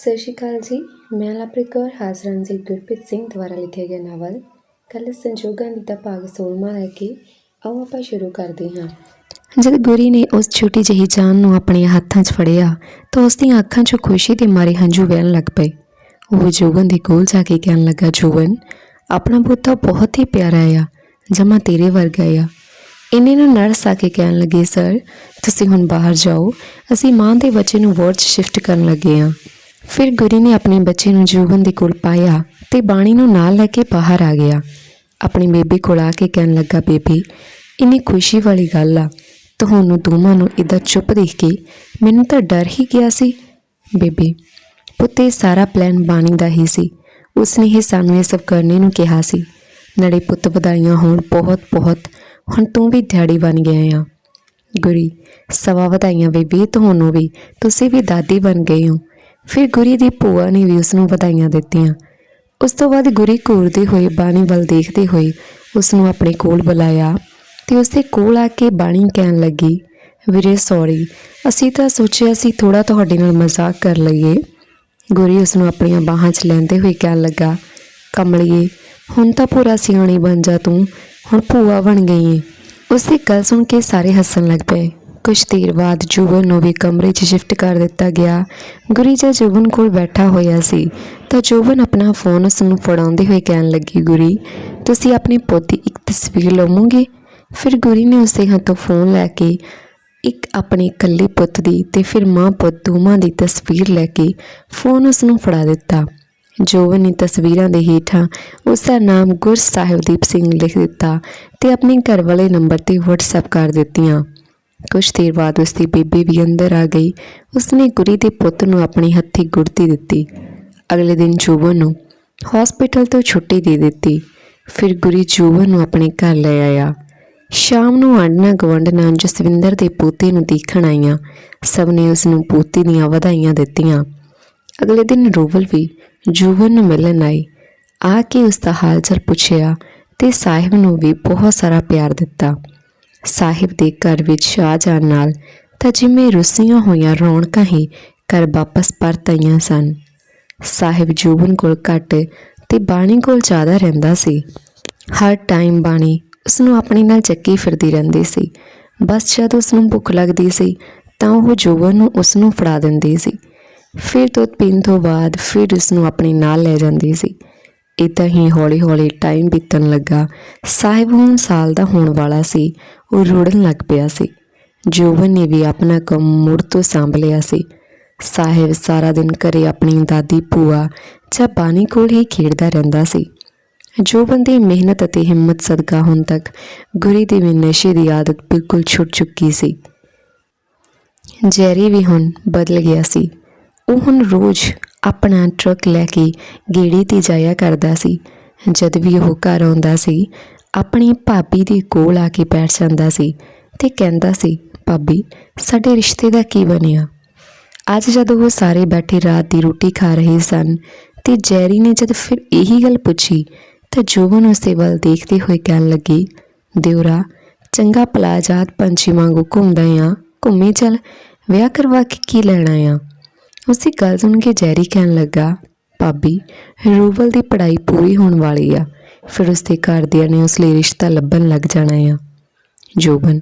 ਸਤਿ ਸ਼੍ਰੀ ਅਕਾਲ ਜੀ। ਮੈਂ ਲਵਪ੍ਰੀਤ ਕੌਰ, ਹਾਜ਼ਰ ਹਾਂ ਜੀ ਗੁਰਪ੍ਰੀਤ ਸਿੰਘ ਦੁਆਰਾ ਲਿਖਿਆ ਗਿਆ ਨਾਵਲ। ਕੱਲ ਸੰਜੋਗਾਂ ਦੀ ਦਾ ਭਾਗ 16ਵਾਂ ਲੈ ਕੇ ਆਓ ਆਪਾਂ ਸ਼ੁਰੂ ਕਰਦੇ ਹਾਂ। ਜਦ ਗੁਰੀ ਨੇ ਉਸ ਛੋਟੀ ਜਿਹੀ ਜਾਨ ਨੂੰ ਆਪਣੇ ਹੱਥਾਂ 'ਚ ਫੜਿਆ, ਤਾਂ ਉਸ ਦੀਆਂ ਅੱਖਾਂ 'ਚੋਂ ਖੁਸ਼ੀ ਦੇ ਮਾਰੇ ਹੰਝੂ ਵਹਿਣ ਲੱਗ ਪਏ। ਉਹ ਜੋਗਨ ਦੇ ਕੋਲ ਜਾ ਕੇ ਕਹਿਣ ਲੱਗਾ, ਜੋਗਨ, ਆਪਣਾ ਪੁੱਤ ਬਹੁਤ ਹੀ ਪਿਆਰਾ ਆ, ਜਮਾ ਤੇਰੇ ਵਰਗਾ ਆ। ਇੰਨੇ ਨੂੰ ਨਰਸ ਆ ਕੇ ਕਹਿਣ ਲੱਗੇ, ਸਰ, ਤੁਸੀਂ ਹੁਣ ਬਾਹਰ ਜਾਓ। ਅਸੀਂ ਮਾਂ ਦੇ ਬੱਚੇ ਨੂੰ ਵਾਰਡ 'ਚ ਸ਼ਿਫਟ ਕਰਨ ਲੱਗੇ ਹਾਂ ਫਿਰ ਗੁਰੀ ਨੇ ਆਪਣੇ ਬੱਚੇ ਨੂੰ ਜੋਬਨ ਦੇ ਕੋਲ ਪਾਇਆ ਤੇ ਬਾਣੀ ਨੂੰ ਨਾਲ ਲੈ ਕੇ ਬਾਹਰ ਆ ਗਿਆ। ਆਪਣੀ ਬੇਬੀ ਕੋਲ ਆ ਕੇ ਕਹਿਣ ਲੱਗਾ, ਬੇਬੀ, ਇੰਨੀ ਖੁਸ਼ੀ ਵਾਲੀ ਗੱਲ ਆ। ਤੁਹਾਨੂੰ ਦੋਵਾਂ ਨੂੰ ਇਦਾਂ ਚੁੱਪ ਦੇਖ ਕੇ ਮੈਨੂੰ ਤਾਂ ਡਰ ਹੀ ਗਿਆ ਸੀ। ਬੇਬੀ, ਪੁੱਤੇ ਸਾਰਾ ਪਲਾਨ ਬਾਣੀ ਦਾ ਹੀ ਸੀ। ਉਸਨੇ ਹੀ ਸਾਨੂੰ ਇਹ ਸਭ ਕਰਨੇ ਨੂੰ ਕਿਹਾ ਸੀ। ਨੜੇ ਪੁੱਤ ਵਧਾਈਆਂ ਹੋਣ ਬਹੁਤ ਬਹੁਤ। ਹੁਣ ਤੂੰ ਵੀ ਦਿਹਾੜੀ ਬਣ ਗਿਆ ਆ। ਗੁਰੀ, ਸਵਾ ਵਧਾਈਆਂ ਬੇਬੀ ਤੁਹਾਨੂੰ ਵੀ। ਤੁਸੀਂ ਵੀ ਦਾਦੀ ਬਣ ਗਏ ਹੋ। ਫਿਰ ਗੁਰੀ ਦੀ ਭੂਆ ਨੇ ਵੀ ਉਸ ਨੂੰ ਵਧਾਈਆਂ ਦਿੱਤੀਆਂ। ਉਸ ਤੋਂ ਬਾਅਦ ਗੁਰੀ ਘੂਰਦੇ ਹੋਏ ਬਾਣੀ ਵੱਲ ਦੇਖਦੇ ਹੋਏ ਉਸ ਨੂੰ ਆਪਣੇ ਕੋਲ ਬੁਲਾਇਆ ਤੇ ਉਸ ਦੇ ਕੋਲ ਆ ਕੇ ਬਾਣੀ ਕਹਿਣ ਲੱਗੀ, ਵੀਰੇ ਸੌਰੀ, ਅਸੀਂ ਤਾਂ ਸੋਚਿਆ ਸੀ ਥੋੜਾ ਤੁਹਾਡੇ ਨਾਲ ਮਜ਼ਾਕ ਕਰ ਲਈਏ। ਗੁਰੀ ਉਸ ਨੂੰ ਆਪਣੀਆਂ ਬਾਹਾਂ 'ਚ ਲੈਂਦੇ ਹੋਏ ਕਹਿਣ ਲੱਗਾ, ਕਮਲੀਏ, ਹੁਣ ਤਾਂ ਪੂਰਾ ਸਿਆਣੀ ਬਣ ਜਾ ਤੂੰ, ਹੁਣ ਭੂਆ ਬਣ ਗਈ ਏ। ਉਸ ਦੀ ਗੱਲ ਸੁਣ ਕੇ ਸਾਰੇ ਹੱਸਣ ਲੱਗ ਪਏ। ਕੁਝ ਦੇਰ ਬਾਅਦ ਜੁਬਨ ਨੂੰ ਵੀ ਕਮਰੇ 'ਚ ਸ਼ਿਫਟ ਕਰ ਦਿੱਤਾ ਗਿਆ। ਗੁਰੀ ਜਦ ਜੁਬਨ ਕੋਲ ਬੈਠਾ ਹੋਇਆ ਸੀ, ਤਾਂ ਜੁਬਨ ਆਪਣਾ ਫੋਨ ਉਸ ਨੂੰ ਫੜਾਉਂਦੇ ਹੋਏ ਕਹਿਣ ਲੱਗੀ, ਗੁਰੀ, ਤੁਸੀਂ ਆਪਣੀ ਪੋਤੀ ਇੱਕ ਤਸਵੀਰ ਲਵੋਗੇ? ਫਿਰ ਗੁਰੀ ਨੇ ਉਸ ਹੱਥੋਂ ਫੋਨ ਲੈ ਕੇ ਇੱਕ ਆਪਣੇ ਇਕੱਲੇ ਪੁੱਤ ਦੀ ਤੇ ਫਿਰ ਮਾਂ ਪੁੱਤ ਦੋਵਾਂ ਦੀ ਤਸਵੀਰ ਲੈ ਕੇ ਫੋਨ ਉਸ ਨੂੰ ਫੜਾ ਦਿੱਤਾ। ਜੋਵਨ ਨੇ ਤਸਵੀਰਾਂ ਦੇ ਹੇਠਾਂ ਉਸ ਦਾ ਨਾਮ ਗੁਰ ਸਾਹਿਬਦੀਪ ਸਿੰਘ ਲਿਖ ਦਿੱਤਾ ਤੇ ਆਪਣੇ ਘਰ ਵਾਲੇ ਨੰਬਰ ਤੇ WhatsApp ਕਰ ਦਿੱਤੀਆਂ। ਕੁਝ ਦੇਰ ਬਾਅਦ ਉਸ ਦੀ ਬੀਬੀ ਵੀ ਅੰਦਰ ਆ ਗਈ। ਉਸਨੇ ਗੁਰੀ ਦੇ ਪੁੱਤ ਨੂੰ ਆਪਣੀ ਹੱਥੀ ਗੁੜਤੀ ਦਿੱਤੀ। ਅਗਲੇ ਦਿਨ ਜੋਵਨ ਨੂੰ ਹਸਪੀਟਲ ਤੋਂ ਛੁੱਟੀ ਦੇ ਦਿੱਤੀ। ਫਿਰ ਗੁਰੀ ਜੋਵਨ ਨੂੰ ਆਪਣੇ ਘਰ ਲੈ ਆਇਆ। ਸ਼ਾਮ ਨੂੰ ਆਂਡਣਾ ਗਵੰਡਣਾ ਜਸਵਿੰਦਰ ਦੇ ਪੋਤੇ ਨੂੰ ਦੇਖਣ ਆਈਆਂ। ਸਭ ਨੇ ਉਸ ਨੂੰ ਪੋਤੀ ਦੀਆਂ ਵਧਾਈਆਂ ਦਿੱਤੀਆਂ। ਅਗਲੇ ਦਿਨ ਰੋਵਲ ਵੀ ਜੂਵਨ ਨੂੰ ਮਿਲਣ ਆਈ ਆ ਕੇ ਉਸ ਦਾ ਹਾਲ ਚਾਲ ਪੁੱਛਿਆ ਤੇ ਸਾਹਿਬ ਨੂੰ ਵੀ ਬਹੁਤ ਸਾਰਾ ਪਿਆਰ ਦਿੱਤਾ। ਸਾਹਿਬ ਦੇ ਘਰ ਵਿੱਚ ਆ ਜਾਣ ਨਾਲ ਤਾਂ ਜਿਵੇਂ ਰੁੱਸੀਆਂ ਹੋਈਆਂ ਰੌਣਕਾਂ ਹੀ ਘਰ ਵਾਪਸ ਪਰਤ ਆਈਆਂ ਸਨ। ਸਾਹਿਬ ਜੂਵਨ ਕੋਲ ਘੱਟ ਤੇ ਬਾਣੀ ਕੋਲ ਜ਼ਿਆਦਾ ਰਹਿੰਦਾ ਸੀ। ਹਰ ਟਾਈਮ ਬਾਣੀ ਉਸ ਨੂੰ ਆਪਣੇ ਨਾਲ ਚੱਕੀ ਫਿਰਦੀ ਰਹਿੰਦੀ ਸੀ। ਬਸ ਜਦ ਉਸ ਨੂੰ ਭੁੱਖ ਲੱਗਦੀ ਸੀ ਤਾਂ ਉਹ ਜੋਬਨ ਨੂੰ ਉਸ ਨੂੰ ਫੜਾ ਦਿੰਦੀ ਸੀ। ਫਿਰ ਦੁੱਧ ਪੀਣ ਤੋਂ ਬਾਅਦ ਫਿਰ ਉਸ ਨੂੰ ਆਪਣੇ ਨਾਲ ਲੈ ਜਾਂਦੀ ਸੀ। ਇਦਾਂ ਹੀ ਹੌਲੀ-ਹੌਲੀ ਟਾਈਮ ਬੀਤਣ ਲੱਗਾ। ਸਾਹਿਬ ਹੁਣ ਸਾਲ ਦਾ ਹੋਣ ਵਾਲਾ ਸੀ। ਉਹ ਰੋੜਨ ਲੱਗ ਪਿਆ ਸੀ। ਜੋਬਨ ਨੇ ਵੀ ਆਪਣਾ ਕੰਮ ਮੁੜ ਤੋਂ ਸੰਭ ਲਿਆ ਸੀ। ਸਾਹਿਬ ਸਾਰਾ ਦਿਨ ਘਰੇ ਆਪਣੀ ਦਾਦੀ, ਭੂਆ ਜਾਂ ਬਾਣੀ ਕੋਲ ਹੀ ਖੇਡਦਾ ਰਹਿੰਦਾ ਸੀ। ਜੋ ਦੀ ਮਿਹਨਤ ਅਤੇ ਹਿੰਮਤ ਸਦਕਾ ਹੁਣ ਤੱਕ ਗੁਰੀ ਦੀ ਵੀ ਨਸ਼ੇ ਦੀ ਆਦਤ ਬਿਲਕੁਲ ਛੁੱਟ ਚੁੱਕੀ ਸੀ। ਜੈਰੀ ਵੀ ਹੁਣ ਬਦਲ ਗਿਆ ਸੀ। ਉਹ ਹੁਣ ਰੋਜ਼ ਆਪਣਾ ਟਰੱਕ ਲੈ ਕੇ ਗੇੜੀ ਤੇ ਜਾਇਆ ਕਰਦਾ ਸੀ। ਜਦ ਵੀ ਉਹ ਘਰ ਆਉਂਦਾ ਸੀ ਆਪਣੀ ਭਾਬੀ ਦੇ ਕੋਲ ਆ ਕੇ ਬੈਠ ਜਾਂਦਾ ਸੀ ਤੇ ਕਹਿੰਦਾ ਸੀ, ਭਾਬੀ, ਸਾਡੇ ਰਿਸ਼ਤੇ ਦਾ ਕੀ ਬਣਿਆ? ਅੱਜ ਜਦੋਂ ਉਹ ਸਾਰੇ ਬੈਠੇ ਰਾਤ ਦੀ ਰੋਟੀ ਖਾ ਰਹੇ ਸਨ ਤੇ ਜੈਰੀ ਨੇ ਜਦ ਫਿਰ ਇਹੀ ਗੱਲ ਪੁੱਛੀ, ਤਾਂ ਜੋਬਨ ਉਸਦੇ ਵੱਲ ਦੇਖਦੇ ਹੋਏ ਕਹਿਣ ਲੱਗੀ ਦਿਉਰਾ ਚੰਗਾ ਪਲਾਜਾਤ ਪੰਛੀ ਵਾਂਗੂ ਘੁੰਮਦਾ ਆ, ਘੁੰਮੇ ਚੱਲ, ਵਿਆਹ ਕਰਵਾ ਕੇ ਕੀ ਲੈਣਾ ਆ? ਉਸਦੀ ਗੱਲ ਸੁਣ ਕੇ ਜੈਰੀ ਕਹਿਣ ਲੱਗਾ, ਭਾਬੀ, ਰੂਵਲ ਦੀ ਪੜ੍ਹਾਈ ਪੂਰੀ ਹੋਣ ਵਾਲੀ ਆ ਫਿਰ ਉਸਦੇ ਘਰਦਿਆਂ ਨੇ ਉਸ ਲਈ ਰਿਸ਼ਤਾ ਲੱਭਣ ਲੱਗ ਜਾਣਾ ਆ। ਜੋਬਨ,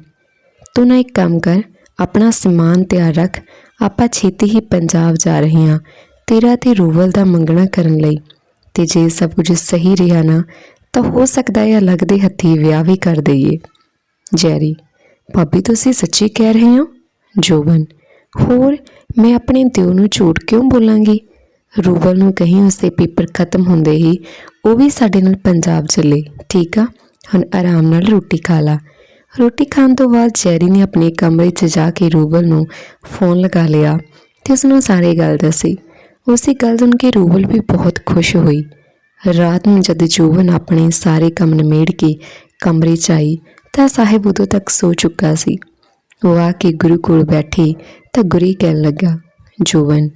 ਤੂੰ ਨਾ ਇੱਕ ਕੰਮ ਕਰ, ਆਪਣਾ ਸਮਾਨ ਤਿਆਰ ਰੱਖ। ਆਪਾਂ ਛੇਤੀ ਹੀ ਪੰਜਾਬ ਜਾ ਰਹੇ ਹਾਂ। ਤੇਰਾ ਤੇ ਰੂਬਲ ਦਾ ਮੰਗਣਾ ਕਰਨ ਲਈ। ਤੇ ਜੇ ਸਭ ਕੁਝ ਸਹੀ ਰਿਹਾ ਨਾ, ਤਾਂ ਹੋ ਸਕਦਾ ਹੈ ਅਲੱਗ ਦੇ ਹੱਥੀ ਵਿਆਹ ਵੀ ਕਰ ਦਈਏ। ਜੈਰੀ, ਭਾਬੀ ਤੁਸੀਂ ਸੱਚੀ ਕਹਿ ਰਹੇ ਹੋ? ਜੋਬਨ, ਹੋਰ, ਮੈਂ ਆਪਣੇ ਦਿਓ ਨੂੰ ਝੂਠ ਕਿਉਂ ਬੋਲਾਂਗੀ? ਰੂਬਲ ਨੂੰ ਕਹੀਂ ਉਸਦੇ ਪੇਪਰ ਖਤਮ ਹੁੰਦੇ ਹੀ ਉਹ ਵੀ ਸਾਡੇ ਨਾਲ ਪੰਜਾਬ ਚੱਲੇ, ਠੀਕ ਆ? ਹੁਣ ਆਰਾਮ ਨਾਲ ਰੋਟੀ ਖਾ ਲਾ। ਰੋਟੀ ਖਾਣ ਤੋਂ ਬਾਅਦ ਜੈਰੀ ਨੇ ਆਪਣੇ ਕਮਰੇ 'ਚ ਜਾ ਕੇ ਰੂਬਲ ਨੂੰ ਫੋਨ ਲਗਾ ਲਿਆ ਤੇ ਉਸ ਨੂੰ ਸਾਰੀ ਗੱਲ ਦੱਸੀ। ਉਸੇ ਗੱਲ ਸੁਣ ਕੇ ਰੂਬਲ ਵੀ ਬਹੁਤ ਖੁਸ਼ ਹੋਈ। ਰਾਤ ਨੂੰ ਜਦ ਜੋਵਨ ਆਪਣੇ ਸਾਰੇ ਕੰਮ ਨਿਮੇੜ ਕੇ ਕਮਰੇ 'ਚ ਆਈ ਤਾਂ ਸਾਹਿਬ ਉਦੋਂ ਤੱਕ ਸੋ ਚੁੱਕਾ ਸੀ। ਉਹ ਆ ਕੇ ਗੁਰੂ ਕੋਲ ਬੈਠੀ ਤਾਂ ਗੁਰੀ ਕਹਿਣ ਲੱਗਾ ਜੋਵਨ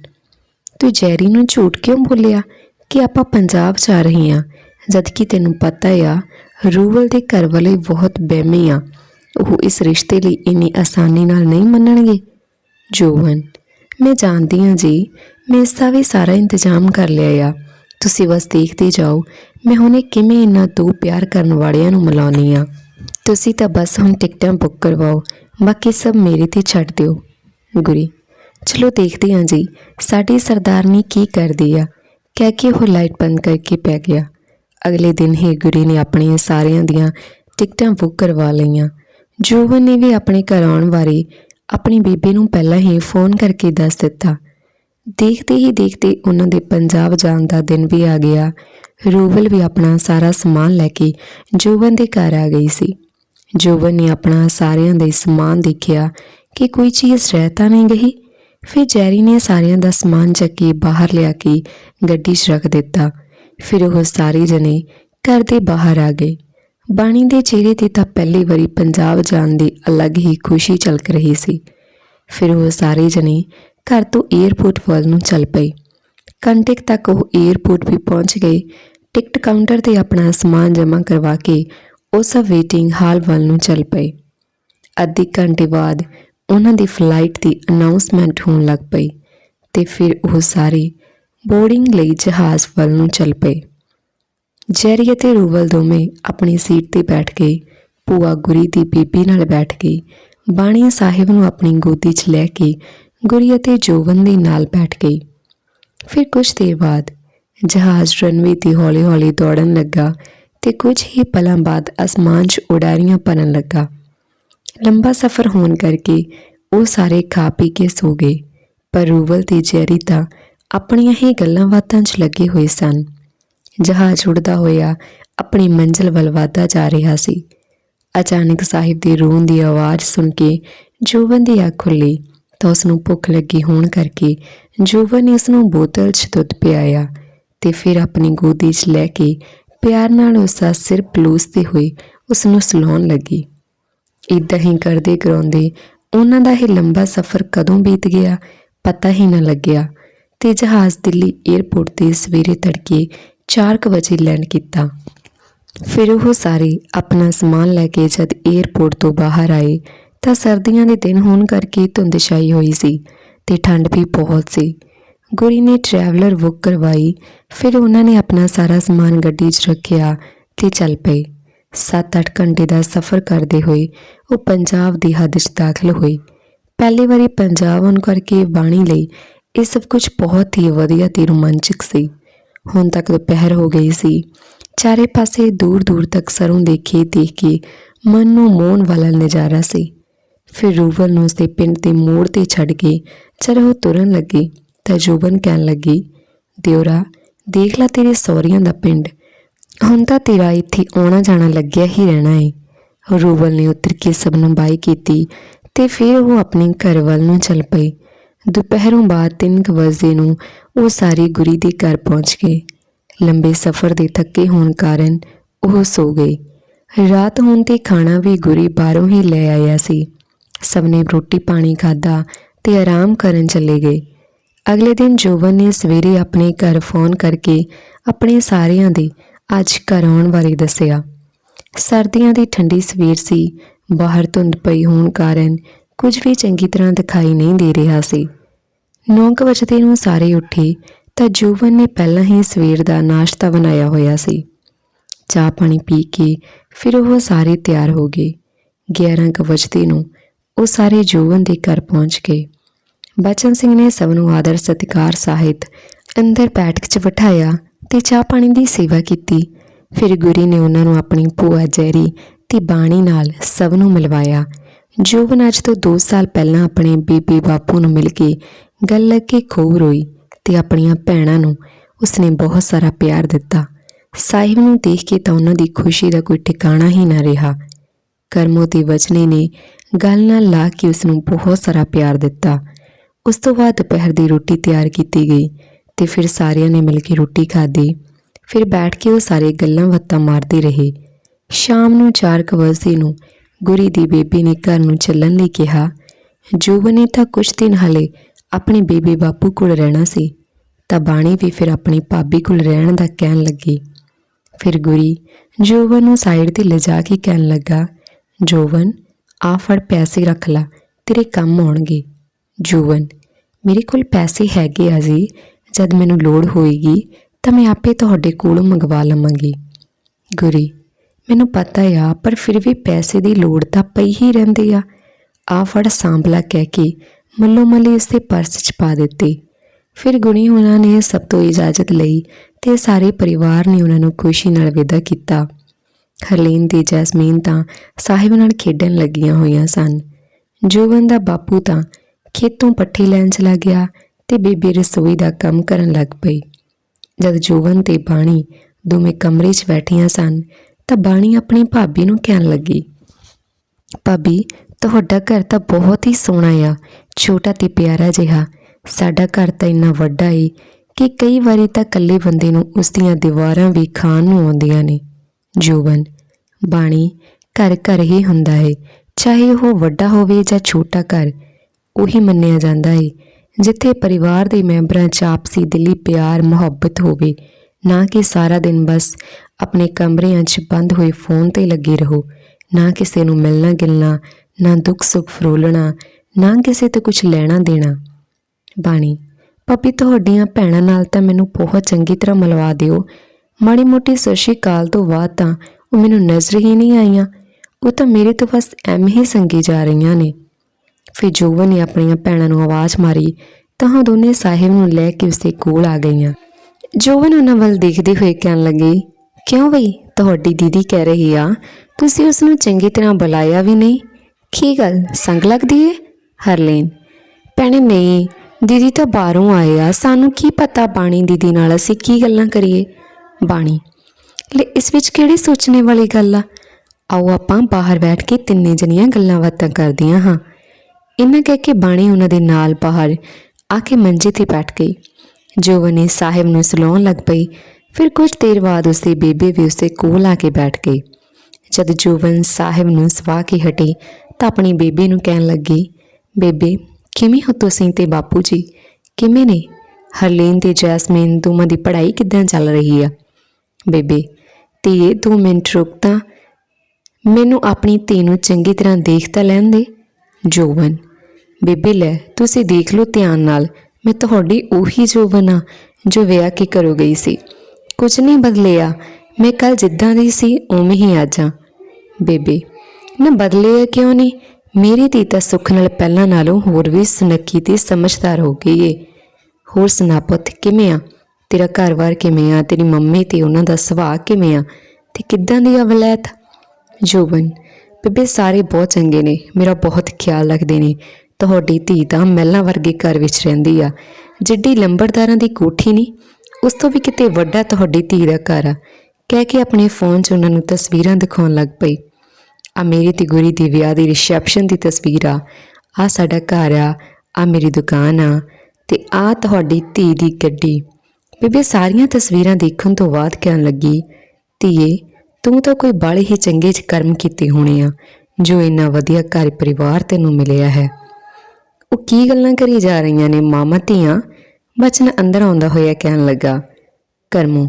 ਤੂੰ ਜੈਰੀ ਨੂੰ ਝੂਠ ਕਿਉਂ ਬੋਲਿਆ ਕਿ ਆਪਾਂ ਪੰਜਾਬ ਜਾ ਰਹੇ ਹਾਂ? ਜਦ ਕਿ ਤੈਨੂੰ ਪਤਾ ਆ, ਰੂਵਲ ਦੇ ਘਰ ਵਾਲੇ ਬਹੁਤ ਬਹਿਮੀ ਆ। ਉਹ ਇਸ ਰਿਸ਼ਤੇ ਲਈ ਇੰਨੀ ਆਸਾਨੀ ਨਾਲ ਨਹੀਂ ਮੰਨਣਗੇ। ਜੋਵਨ, ਮੈਂ ਜਾਣਦੀ ਹਾਂ ਜੀ, ਮੈਂ ਇਸ ਦਾ ਵੀ ਸਾਰਾ ਇੰਤਜ਼ਾਮ ਕਰ ਲਿਆ ਆ। ਤੁਸੀਂ ਬਸ ਦੇਖਦੇ ਜਾਓ, ਮੈਂ ਹੁਣੇ ਕਿਵੇਂ ਇਹਨਾਂ ਦੋ ਪਿਆਰ ਕਰਨ ਵਾਲਿਆਂ ਨੂੰ ਮਿਲਾਉਣੀ ਆ। ਤੁਸੀਂ ਤਾਂ ਬਸ ਹੁਣ ਟਿਕਟਾਂ ਬੁੱਕ ਕਰਵਾਓ, ਬਾਕੀ ਸਭ ਮੇਰੇ ਤੇ ਛੱਡ ਦਿਓ। ਗੁਰੀ ਚਲੋ ਦੇਖਦੇ ਹਾਂ ਜੀ, ਸਾਡੀ ਸਰਦਾਰਨੀ ਕੀ ਕਰਦੀ ਆ? ਕਹਿ ਕੇ ਉਹ ਲਾਈਟ ਬੰਦ ਕਰਕੇ ਪੈ ਗਿਆ। ਅਗਲੇ ਦਿਨ ਹੀ ਗੁਰੀ ਨੇ ਆਪਣੀਆਂ ਸਾਰਿਆਂ ਦੀਆਂ ਟਿਕਟਾਂ ਬੁੱਕ ਕਰਵਾ ਲਈਆਂ। ਜੋਵਨ ਨੇ ਵੀ ਆਪਣੇ ਘਰ ਆਉਣ ਬਾਰੇ ਆਪਣੀ ਬੀਬੀ ਨੂੰ ਪਹਿਲਾਂ ਹੀ ਫੋਨ ਕਰਕੇ ਦੱਸ ਦਿੱਤਾ। ਦੇਖਦੇ ਹੀ ਦੇਖਦੇ ਉਹਨਾਂ ਦੇ ਪੰਜਾਬ ਜਾਣ ਦਾ ਦਿਨ ਵੀ ਆ ਗਿਆ। ਰੂਬਲ ਵੀ ਆਪਣਾ ਸਾਰਾ ਸਮਾਨ ਲੈ ਕੇ ਜੋਵਨ ਦੇ ਘਰ ਆ ਗਈ ਸੀ। ਜੋਵਨ ਨੇ ਆਪਣਾ ਸਾਰਿਆਂ ਦੇ ਸਮਾਨ ਦੇਖਿਆ ਕਿ ਕੋਈ ਚੀਜ਼ ਰਹਿ ਤਾਂ ਨਹੀਂ ਗਈ। ਫਿਰ ਜੈਰੀ ਨੇ ਸਾਰਿਆਂ ਦਾ ਸਮਾਨ ਚੱਕ ਕੇ ਬਾਹਰ ਲਿਆ ਕੇ ਗੱਡੀ 'ਚ ਰੱਖ ਦਿੱਤਾ। ਫਿਰ ਉਹ ਸਾਰੇ ਜਣੇ ਘਰ ਦੇ ਬਾਹਰ ਆ ਗਏ। ਬਾਣੀ ਦੇ ਚਿਹਰੇ ਤੇ ਤਾਂ ਪਹਿਲੀ ਵਾਰੀ ਪੰਜਾਬ ਜਾਣ ਦੀ ਅਲੱਗ ਹੀ ਖੁਸ਼ੀ ਝਲਕ ਰਹੀ ਸੀ। ਫਿਰ ਉਹ ਸਾਰੇ ਜਣੇ ਘਰ ਤੋਂ 에ਅਰਪੋਰਟ ਵੱਲ ਨੂੰ ਚੱਲ ਪਏ। ਘੰਟੇ ਤੱਕ ਉਹ 에ਅਰਪੋਰਟ ਵੀ ਪਹੁੰਚ ਗਏ। ਟਿਕਟ ਕਾਊਂਟਰ ਤੇ ਆਪਣਾ ਸਮਾਨ ਜਮ੍ਹਾਂ ਕਰਵਾ ਕੇ ਉਸ ਵੇਟਿੰਗ ਹਾਲ ਵੱਲ ਨੂੰ ਚੱਲ ਪਏ। ਅੱਧੇ ਘੰਟੇ ਬਾਅਦ ਉਹਨਾਂ ਦੀ ਫਲਾਈਟ ਦੀ ਅਨਾਉਂਸਮੈਂਟ ਹੋਣ ਲੱਗ ਪਈ ਤੇ ਫਿਰ ਉਹ ਸਾਰੇ ਬੋਰਡਿੰਗ ਲਈ ਜਹਾਜ਼ ਵੱਲ ਨੂੰ ਚੱਲ ਪਏ। ਜੈਰੀ ਅਤੇ ਰੂਵਲ ਦੋਵੇਂ ਆਪਣੀ ਸੀਟ ਤੇ ਬੈਠ ਗਏ ਭੂਆ ਗੁਰੀ ਦੀ ਬੀਬੀ ਨਾਲ ਬੈਠ ਗਈ ਬਾਣੀ ਸਾਹਿਬ ਨੂੰ ਆਪਣੀ ਗੋਦੀ 'ਚ ਲੈ ਕੇ ਗੁਰੀ ਅਤੇ ਜੋਵਨ ਦੇ ਨਾਲ ਬੈਠ ਗਈ ਫਿਰ ਕੁਝ ਦੇਰ ਬਾਅਦ ਜਹਾਜ਼ ਰਨਵੇ ਤੇ ਹੌਲੀ-ਹੌਲੀ ਦੌੜਨ ਲੱਗਾ ਤੇ ਕੁਝ ਹੀ ਪਲਾਂ ਬਾਅਦ ਅਸਮਾਨ 'ਚ ਉਡਾਰੀਆਂ ਭਰਨ ਲੱਗਾ। ਲੰਬਾ ਸਫ਼ਰ ਹੋਣ ਕਰਕੇ ਉਹ ਸਾਰੇ ਖਾ ਪੀ ਕੇ ਸੋ ਗਏ, ਪਰ ਰੂਵਲ ਤੇ ਜੈਰੀ ਤਾਂ ਆਪਣੀਆਂ ਹੀ ਗੱਲਾਂ ਬਾਤਾਂ 'ਚ ਲੱਗੇ ਹੋਏ ਸਨ। ਜਹਾਜ਼ ਉੱਡਦਾ ਹੋਇਆ ਆਪਣੀ ਮੰਜ਼ਿਲ ਵੱਲ ਵਧਦਾ ਜਾ ਰਿਹਾ ਸੀ। ਅਚਾਨਕ ਸਾਹਿਬ ਦੀ ਰੋਣ ਦੀ ਆਵਾਜ਼ ਸੁਣ ਕੇ ਜੋਵਨ ਦੀ ਅੱਖ ਖੁੱਲੀ ਤਾਂ ਉਸ ਨੂੰ ਭੁੱਖ ਲੱਗੀ ਹੋਣ ਕਰਕੇ ਜੋਵਨ ਨੇ ਉਸ ਨੂੰ ਬੋਤਲ 'ਚ ਦੁੱਧ ਪਿਆਇਆ ਤੇ ਫਿਰ ਆਪਣੀ ਗੋਦੀ 'ਚ ਲੈ ਕੇ ਪਿਆਰ ਨਾਲ ਉਸ ਦਾ ਸਿਰ ਪਲੂਸਦੇ ਹੋਏ ਉਸ ਨੂੰ ਸਲਾਉਣ ਲੱਗੀ। ਇਦਾਂ ਹੀ ਕਰਦੇ ਕਰਾਉਂਦੇ। ਉਹਨਾਂ ਦਾ ਇਹ ਲੰਬਾ ਸਫ਼ਰ ਕਦੋਂ ਬੀਤ ਗਿਆ, ਪਤਾ ਹੀ ਨਾ ਲੱਗਿਆ। ਤੇ ਜਹਾਜ਼ ਦਿੱਲੀ 에ਅਰਪੋਰਟ ਤੇ ਸਵੇਰੇ ਤੜਕੇ 4:00 ਵਜੇ ਲੈਂਡ ਕੀਤਾ। ਫਿਰ ਉਹ ਸਾਰੇ ਆਪਣਾ ਸਮਾਨ ਲੈ ਕੇ ਜਦ 에ਅਰਪੋਰਟ ਤੋਂ ਬਾਹਰ ਆਏ, ਤਾਂ ਸਰਦੀਆਂ ਦੇ ਦਿਨ ਹੋਣ ਕਰਕੇ ਧੁੰਦ ਛਾਈ ਹੋਈ ਸੀ ਤੇ ਠੰਡ ਵੀ ਬਹੁਤ ਸੀ। ਗੁਰੀ ਨੇ ਟਰੈਵਲਰ ਬੁੱਕ ਕਰਵਾਈ, ਫਿਰ ਉਹਨਾਂ ਨੇ ਆਪਣਾ ਸਾਰਾ ਸਮਾਨ ਗੱਡੀ 'ਚ ਰੱਖਿਆ ਤੇ ਚੱਲ ਪਏ। 7-8 ਘੰਟੇ ਦਾ ਸਫ਼ਰ ਕਰਦੇ ਹੋਏ ਉਹ ਪੰਜਾਬ ਦੀ ਹੱਦ 'ਚ ਦਾਖਲ ਹੋਏ ਪਹਿਲੀ ਵਾਰੀ ਪੰਜਾਬ ਆਉਣ ਕਰਕੇ ਬਾਣੀ ਲਈ ਇਹ ਸਭ ਕੁਝ ਬਹੁਤ ਹੀ ਵਧੀਆ ਤੇ ਰੋਮਾਂਚਕ ਸੀ। ਹੁਣ ਤੱਕ ਦੁਪਹਿਰ ਹੋ ਗਈ ਸੀ। ਚਾਰੇ ਪਾਸੇ ਦੂਰ ਦੂਰ ਤੱਕ ਸਰੋਂ ਦੇ ਖੇਤ ਦੇਖ ਕੇ ਮਨ ਨੂੰ ਮੋਹਣ ਵਾਲਾ ਨਜ਼ਾਰਾ ਸੀ। ਫਿਰ ਰੂਵਲ ਨੂੰ ਉਸਦੇ ਪਿੰਡ ਦੇ ਮੋੜ ਤੇ ਛੱਡ ਕੇ ਜਦੋਂ ਉਹ ਤੁਰਨ ਲੱਗੀ ਤਾਂ ਜੋਬਨ ਕਹਿਣ ਲੱਗੀ ਦਿਉਰਾ ਦੇਖ ਲੈ ਤੇਰੇ ਸਹੁਰਿਆਂ ਦਾ ਪਿੰਡ। ਹੁਣ ਤਾਂ ਤੇਰਾ ਇੱਥੇ ਆਉਣਾ ਜਾਣਾ ਲੱਗਿਆ ਹੀ ਰਹਿਣਾ ਏ। ਰੂਬਲ ਨੇ ਉਤਰ ਕੇ ਸਭ ਨੂੰ ਬਾਈ ਕੀਤੀ ਤੇ ਫਿਰ ਉਹ ਆਪਣੇ ਘਰ ਵੱਲ ਨੂੰ ਚੱਲ ਪਈ। ਦੁਪਹਿਰੋਂ ਬਾਅਦ 3 ਵਜੇ ਨੂੰ ਉਹ ਸਾਰੇ ਗੁਰੀ ਦੇ ਘਰ ਪਹੁੰਚ ਗਏ। ਲੰਬੇ ਸਫ਼ਰ ਦੇ ਥੱਕੇ ਹੋਣ ਕਾਰਨ ਉਹ ਸੋ ਗਏ। ਰਾਤ ਹੋਣ ਤੇ ਖਾਣਾ ਵੀ ਗੁਰੀ ਬਾਹਰੋਂ ਹੀ ਲੈ ਆਇਆ ਸੀ। ਸਭ ਨੇ ਰੋਟੀ ਪਾਣੀ ਖਾਧਾ ਤੇ ਆਰਾਮ ਕਰਨ ਚਲੇ ਗਏ। ਅਗਲੇ ਦਿਨ ਜੋਵਨ ਨੇ ਸਵੇਰੇ ਆਪਣੇ ਘਰ ਫੋਨ ਕਰਕੇ ਆਪਣੇ ਸਾਰਿਆਂ ਦੇ ਅੱਜ ਘਰ ਆਉਣ ਬਾਰੇ ਦੱਸਿਆ। ਸਰਦੀਆਂ ਦੀ ਠੰਡੀ ਸਵੇਰ ਸੀ। ਬਾਹਰ ਧੁੰਦ ਪਈ ਹੋਣ ਕਾਰਨ ਕੁਝ ਵੀ ਚੰਗੀ ਤਰ੍ਹਾਂ ਦਿਖਾਈ ਨਹੀਂ ਦੇ ਰਿਹਾ ਸੀ। 9 ਵਜੇ ਨੂੰ ਸਾਰੇ ਉੱਠੇ ਤਾਂ ਜੋਵਨ ਨੇ ਪਹਿਲਾਂ ਹੀ ਸਵੇਰ ਦਾ ਨਾਸ਼ਤਾ ਬਣਾਇਆ ਹੋਇਆ ਸੀ। ਚਾਹ ਪਾਣੀ ਪੀ ਕੇ ਫਿਰ ਉਹ ਸਾਰੇ ਤਿਆਰ ਹੋ ਗਏ। 11 ਵਜੇ ਨੂੰ ਉਹ ਸਾਰੇ ਜੂਵਨ ਦੇ ਘਰ ਪਹੁੰਚ ਗਏ। ਬਚਨ ਸਿੰਘ ਨੇ ਸਭ ਨੂੰ ਆਦਰ ਸਤਿਕਾਰ ਸਾਹਿਤ ਅੰਦਰ ਬੈਠਕ 'ਚ ਬਿਠਾਇਆ ਤੇ ਚਾਹ ਪਾਣੀ ਦੀ ਸੇਵਾ ਕੀਤੀ। ਫਿਰ ਗੁਰੀ ਨੇ ਉਹਨਾਂ ਨੂੰ ਆਪਣੀ ਭੂਆ ਜੈਰੀ ਤੇ ਬਾਣੀ ਨਾਲ ਸਭ ਨੂੰ ਮਿਲਵਾਇਆ। ਜੋਬਨ ਅੱਜ ਤੋਂ 2 ਸਾਲ ਪਹਿਲਾਂ ਆਪਣੇ ਬੀਬੀ ਬਾਪੂ ਨੂੰ ਮਿਲ ਕੇ ਗੱਲ ਲੱਗ ਕੇ ਖੂਬ ਰੋਈ ਤੇ ਆਪਣੀਆਂ ਭੈਣਾਂ ਨੂੰ ਉਸਨੇ ਬਹੁਤ ਸਾਰਾ ਪਿਆਰ ਦਿੱਤਾ। ਸਾਹਿਬ ਨੂੰ ਦੇਖ ਕੇ ਤਾਂ ਉਹਨਾਂ ਦੀ ਖੁਸ਼ੀ ਦਾ ਕੋਈ ਟਿਕਾਣਾ ਹੀ ਨਾ ਰਿਹਾ। ਕਰਮੋ ਤੇ ਵਚਨੇ ਨੇ ਗੱਲ ਨਾਲ ਲਾ ਕੇ ਉਸ ਨੂੰ ਬਹੁਤ ਸਾਰਾ ਪਿਆਰ ਦਿੱਤਾ। ਉਸ ਤੋਂ ਬਾਅਦ ਦੁਪਹਿਰ ਦੀ ਰੋਟੀ ਤਿਆਰ ਕੀਤੀ ਗਈ। ਤੇ ਫਿਰ ਸਾਰਿਆਂ ਨੇ ਮਿਲ ਕੇ ਰੋਟੀ ਖਾਧੀ। ਫਿਰ ਬੈਠ ਕੇ ਉਹ ਸਾਰੇ ਗੱਲਾਂ ਬਾਤਾਂ ਮਾਰਦੇ ਰਹੇ। ਸ਼ਾਮ ਨੂੰ 4 ਵਜੇ ਨੂੰ ਗੁਰੀ ਦੀ ਬੇਬੀ ਨੇ ਘਰ ਨੂੰ ਚੱਲਣ ਲਈ ਕਿਹਾ ਜੋਬਨ ਨੇ ਤਾਂ ਕੁਝ ਦਿਨ ਹਲੇ ਆਪਣੇ ਬੇਬੀ ਬਾਪੂ ਕੋਲ ਰਹਿਣਾ ਸੀ, ਤਾਂ ਬਾਣੀ ਵੀ ਫਿਰ ਆਪਣੀ ਭਾਬੀ ਕੋਲ ਰਹਿਣ ਦਾ ਕਹਿਣ ਲੱਗੀ। ਫਿਰ ਗੁਰੀ ਜੋਬਨ ਨੂੰ ਸਾਈਡ ਤੇ ਲਿਜਾ ਕੇ ਕਹਿਣ ਲੱਗਾ, ਜੋਬਨ, ਆ ਫੜ ਪੈਸੇ ਰੱਖ ਲੈ, ਤੇਰੇ ਕੰਮ ਆਉਣਗੇ। ਜੋਬਨ, ਮੇਰੇ ਕੋਲ ਪੈਸੇ ਹੈਗੇ ਆ ਜੀ ਜਦ ਮੈਨੂੰ ਲੋੜ ਹੋਏਗੀ, ਤਾਂ ਮੈਂ ਆਪੇ ਤੁਹਾਡੇ ਕੋਲੋਂ ਮੰਗਵਾ ਲਵਾਂਗੀ। ਗੁਰੀ, ਮੈਨੂੰ ਪਤਾ ਆ, ਪਰ ਫਿਰ ਵੀ ਪੈਸੇ ਦੀ ਲੋੜ ਤਾਂ ਪਈ ਹੀ ਰਹਿੰਦੀ ਆ। ਆ ਫੜ ਸਾਂਭਲਾ ਕਹਿ ਕੇ ਮੱਲੋ ਮੱਲੀ ਉਸਦੇ ਪਰਸ 'ਚ ਪਾ ਦਿੱਤੀ। ਫਿਰ ਗੁਣੀ ਉਹਨਾਂ ਨੇ ਸਭ ਤੋਂ ਇਜਾਜ਼ਤ ਲਈ ਤੇ ਸਾਰੇ ਪਰਿਵਾਰ ਨੇ ਉਹਨਾਂ ਨੂੰ ਖੁਸ਼ੀ ਨਾਲ ਵਿਦਾ ਕੀਤਾ। ਹਰਲੀਨ ਤੇ ਜੈਸਮੀਨ ਤਾਂ ਸਾਹਿਬ ਨਾਲ ਖੇਡਣ ਲੱਗੀਆਂ ਹੋਈਆਂ ਸਨ। ਜੋਵਨ ਦਾ ਬਾਪੂ ਤਾਂ ਖੇਤੋਂ ਪੱਠੇ ਲੈਣ ਚਲਾ ਗਿਆ ਤੇ ਬੀਬੀ ਰਸੋਈ ਦਾ ਕੰਮ ਕਰਨ ਲੱਗ ਪਈ। ਜਦ ਜੋਵਨ ਤੇ ਬਾਣੀ ਦੋਵੇਂ ਕਮਰੇ 'ਚ ਬੈਠੀਆਂ ਸਨ, ਤਾਂ ਬਾਣੀ ਆਪਣੀ ਭਾਬੀ ਨੂੰ ਕਹਿਣ ਲੱਗੀ, ਭਾਬੀ, ਤੁਹਾਡਾ ਘਰ ਤਾਂ ਬਹੁਤ ਹੀ ਸੋਹਣਾ ਆ, ਛੋਟਾ ਤੇ ਪਿਆਰਾ ਜਿਹਾ। ਸਾਡਾ ਘਰ ਤਾਂ ਇੰਨਾ ਵੱਡਾ ਏ ਕਿ ਕਈ ਵਾਰੀ ਤਾਂ ਇਕੱਲੇ ਬੰਦੇ ਨੂੰ ਉਸ ਦੀਆਂ ਦੀਵਾਰਾਂ ਵੀ ਖਾਣ ਨੂੰ ਆਉਂਦੀਆਂ ਨੇ। ਜੋਵਨ ਬਾਣੀ ਘਰ ਘਰ ਹੀ ਹੁੰਦਾ ਏ, ਚਾਹੇ ਉਹ ਵੱਡਾ ਹੋਵੇ ਜਾਂ ਛੋਟਾ ਘਰ, ਉਹੀ ਮੰਨਿਆ ਜਾਂਦਾ ਏ ਜਿੱਥੇ ਪਰਿਵਾਰ ਦੇ ਮੈਂਬਰਾਂ 'ਚ ਆਪਸੀ ਦਿਲੀ ਪਿਆਰ, ਮੁਹੱਬਤ ਹੋਵੇ, ਨਾ ਕਿ ਸਾਰਾ ਦਿਨ ਬਸ ਆਪਣੇ ਕਮਰਿਆਂ 'ਚ ਬੰਦ ਹੋਏ ਫੋਨ ਤੇ ਲੱਗੇ ਰਹੋ। ਨਾ ਕਿਸੇ ਨੂੰ ਮਿਲਣਾ ਗਿਲਣਾ, ਨਾ ਦੁੱਖ ਸੁੱਖ ਫਰੋਲਣਾ, ਨਾ ਕਿਸੇ 'ਤੇ ਕੁਝ ਲੈਣਾ ਦੇਣਾ। ਬਾਣੀ ਪਪੀ ਤੁਹਾਡੀਆਂ ਭੈਣਾਂ ਨਾਲ ਤਾਂ ਮੈਨੂੰ ਬਹੁਤ ਚੰਗੀ ਤਰ੍ਹਾਂ ਮਿਲਵਾ ਦਿਓ। ਮਾੜੀ ਮੋਟੀ ਸਤਿ ਸ਼੍ਰੀ ਅਕਾਲ ਤੋਂ ਬਾਅਦ ਤਾਂ ਉਹ ਮੈਨੂੰ ਨਜ਼ਰ ਹੀ ਨਹੀਂ ਆਈਆਂ। ਉਹ ਤਾਂ ਮੇਰੇ ਤੋਂ ਬਸ ਐਵੇਂ ਹੀ ਸੰਗੀ ਜਾ ਰਹੀਆਂ ਨੇ। ਫਿਰ ਜੋਵਨ ਨੇ ਆਪਣੀਆਂ ਭੈਣਾਂ ਨੂੰ ਆਵਾਜ਼ ਮਾਰੀ, ਤਾਂ ਉਹ ਦੋਨੇ ਸਾਹਿਬ ਨੂੰ ਲੈ ਕੇ ਉਸਦੇ ਕੋਲ ਆ ਗਈਆਂ। ਜੋਵਨ ਉਹਨਾਂ ਵੱਲ ਦੇਖਦੇ ਹੋਏ ਕਹਿਣ ਲੱਗੀ, ਕਿਉਂ ਬਈ? ਤੁਹਾਡੀ ਦੀਦੀ ਕਹਿ ਰਹੀ ਆ, ਤੁਸੀਂ ਉਸ ਨੂੰ ਚੰਗੀ ਤਰ੍ਹਾਂ ਬੁਲਾਇਆ ਵੀ ਨਹੀਂ? ਕੀ ਗੱਲ? ਸੰਗ ਲੱਗਦੀ ਏ? ਹਰਲੇਨ, ਭੈਣੇ, ਨਹੀਂ। ਦੀਦੀ ਤਾਂ ਬਾਹਰੋਂ ਆਏ ਆ। ਸਾਨੂੰ ਕੀ ਪਤਾ ਬਾਣੀ ਦੀਦੀ ਨਾਲ ਅਸੀਂ ਕੀ ਗੱਲਾਂ ਕਰੀਏ? ਬਾਣੀ, ਲੈ, ਇਸ ਵਿੱਚ ਕਿਹੜੀ ਸੋਚਣੇ ਵਾਲੀ ਗੱਲ ਆ? ਆਓ ਆਪਾਂ ਬਾਹਰ ਬੈਠ ਕੇ ਤਿੰਨੇ ਜਣੀਆਂ ਗੱਲਾਂ ਬਾਤਾਂ ਕਰਦੀਆਂ ਹਾਂ। ਇਹਨਾਂ ਕਹਿ ਕੇ ਬਾਣੀ ਉਹਨਾਂ ਦੇ ਨਾਲ ਬਾਹਰ ਆ ਕੇ ਮੰਜੇ ਤੇ ਬੈਠ ਗਈ। ਜੋਵਨੇ ਸਾਹਿਬ ਨੂੰ ਸਲਾਉਣ ਲੱਗ ਪਈ। ਫਿਰ ਕੁਝ ਦੇਰ ਬਾਅਦ ਉਸਦੀ ਬੇਬੇ ਵੀ ਉਸਦੇ ਕੋਲ ਆ ਕੇ ਬੈਠ ਗਈ। ਜਦ ਜੋਵਨ ਸਾਹਿਬ ਨੂੰ ਸਵਾ ਕੇ ਹਟੀ ਤਾਂ ਆਪਣੀ ਬੇਬੇ ਨੂੰ ਕਹਿਣ ਲੱਗੀ, ਬੇਬੇ, ਕਿਵੇਂ ਹੋ ਤੁਸੀਂ ਤੇ ਬਾਪੂ ਜੀ? ਕਿਵੇਂ ਨੇ? ਹਰਲੀਨ ਤੇ ਜੈਸਮੀਨ ਦੋਵਾਂ ਦੀ ਪੜ੍ਹਾਈ ਕਿੱਦਾਂ ਚੱਲ ਰਹੀ ਆ? ਬੇਬੇ, ਧੀਏ, ਤੂੰ ਮਿੰਟ ਰੁਕ ਤਾਂ ਮੈਨੂੰ ਆਪਣੀ ਧੀ ਨੂੰ ਚੰਗੀ ਤਰ੍ਹਾਂ ਦੇਖ ਤਾਂ ਲੈਣ ਦੇ। ਜੋਵਨ ਬੀਬੀ ਲੈ, ਤੁਸੀਂ ਦੇਖ ਲਓ ਧਿਆਨ ਨਾਲ, ਮੈਂ ਤੁਹਾਡੀ ਉਹੀ ਜੋਵਨ ਆ, ਜੋ ਵਿਆਹ ਕੇ ਕਰੋ ਗਈ ਸੀ। ਕੁਝ ਨਹੀਂ ਬਦਲਿਆ, ਮੈਂ ਕੱਲ ਜਿੱਦਾਂ ਦੀ ਸੀ, ਉਵੇਂ ਹੀ ਅੱਜ ਆ। ਬੇਬੇ, ਨਾ ਬਦਲਿਆ ਕਿਉਂ ਨਹੀਂ? ਮੇਰੀ ਧੀ ਤਾਂ ਸੁੱਖ ਨਾਲ ਪਹਿਲਾਂ ਨਾਲੋਂ ਹੋਰ ਵੀ ਸੁਨੱਖੀ ਤੇ ਸਮਝਦਾਰ ਹੋ ਗਈ ਏ। ਹੋਰ ਸੁਣਾ ਪੁੱਤ, ਕਿਵੇਂ ਆ? ਤੇਰਾ ਘਰ-ਬਾਰ ਕਿਵੇਂ ਆ? ਤੇਰੀ ਮੰਮੀ ਤੇ ਉਹਨਾਂ ਦਾ ਸੁਭਾਅ ਕਿਵੇਂ ਆ? ਤੇ ਕਿੱਦਾਂ ਦੀ ਆ ਵਲੈਤ? ਜੋਬਨ ਬੇਬੇ, ਸਾਰੇ ਬਹੁਤ ਚੰਗੇ ਨੇ। ਮੇਰਾ ਬਹੁਤ ਖਿਆਲ ਰੱਖਦੇ ਨੇ। ਤੁਹਾਡੀ ਧੀ ਤਾਂ ਮਹਿਲਾਂ ਵਰਗੇ ਘਰ ਵਿੱਚ ਰਹਿੰਦੀ ਆ। ਜਿੱਡੀ ਲੰਬੜਦਾਰਾਂ ਦੀ ਕੋਠੀ ਨਹੀਂ ਉਸ ਤੋਂ ਵੀ ਕਿਤੇ ਵੱਡਾ ਤੁਹਾਡੀ ਧੀ ਦਾ ਘਰ ਆ। ਕਹਿ ਕੇ ਆਪਣੇ ਫੋਨ 'ਚ ਉਹਨਾਂ ਨੂੰ ਤਸਵੀਰਾਂ ਦਿਖਾਉਣ ਲੱਗ ਪਈ। ਆ ਮੇਰੀ ਤੇ ਗੁਰੀ ਦੀ ਵਿਆਹ ਦੀ ਰਿਸੈਪਸ਼ਨ ਦੀ ਤਸਵੀਰ ਆ। ਆ ਸਾਡਾ ਘਰ ਆ ਆ ਮੇਰੀ ਦੁਕਾਨ ਆ ਤੇ ਆ ਤੁਹਾਡੀ ਧੀ ਦੀ ਗੱਡੀ। ਬੇਬੇ, ਸਾਰੀਆਂ ਤਸਵੀਰਾਂ ਦੇਖਣ ਤੋਂ ਬਾਅਦ ਕਹਿਣ ਲੱਗੀ, ਧੀਏ ਤੂੰ ਤਾਂ ਕੋਈ ਬਾਲੇ ਹੀ ਚੰਗੇ ਕਰਮ ਕੀਤੇ ਹੋਣੇ ਆ, ਜੋ ਇੰਨਾ ਵਧੀਆ ਘਰ ਪਰਿਵਾਰ ਤੈਨੂੰ ਮਿਲਿਆ ਹੈ। ਉਹ ਕੀ ਗੱਲਾਂ ਕਰੀ ਜਾ ਰਹੀਆਂ ਨੇ ਮਾਮਾ ਧੀਆਂ? ਬਚਨ ਅੰਦਰ ਆਉਂਦਾ ਹੋਇਆ ਕਹਿਣ ਲੱਗਾ, ਕਰਮੋ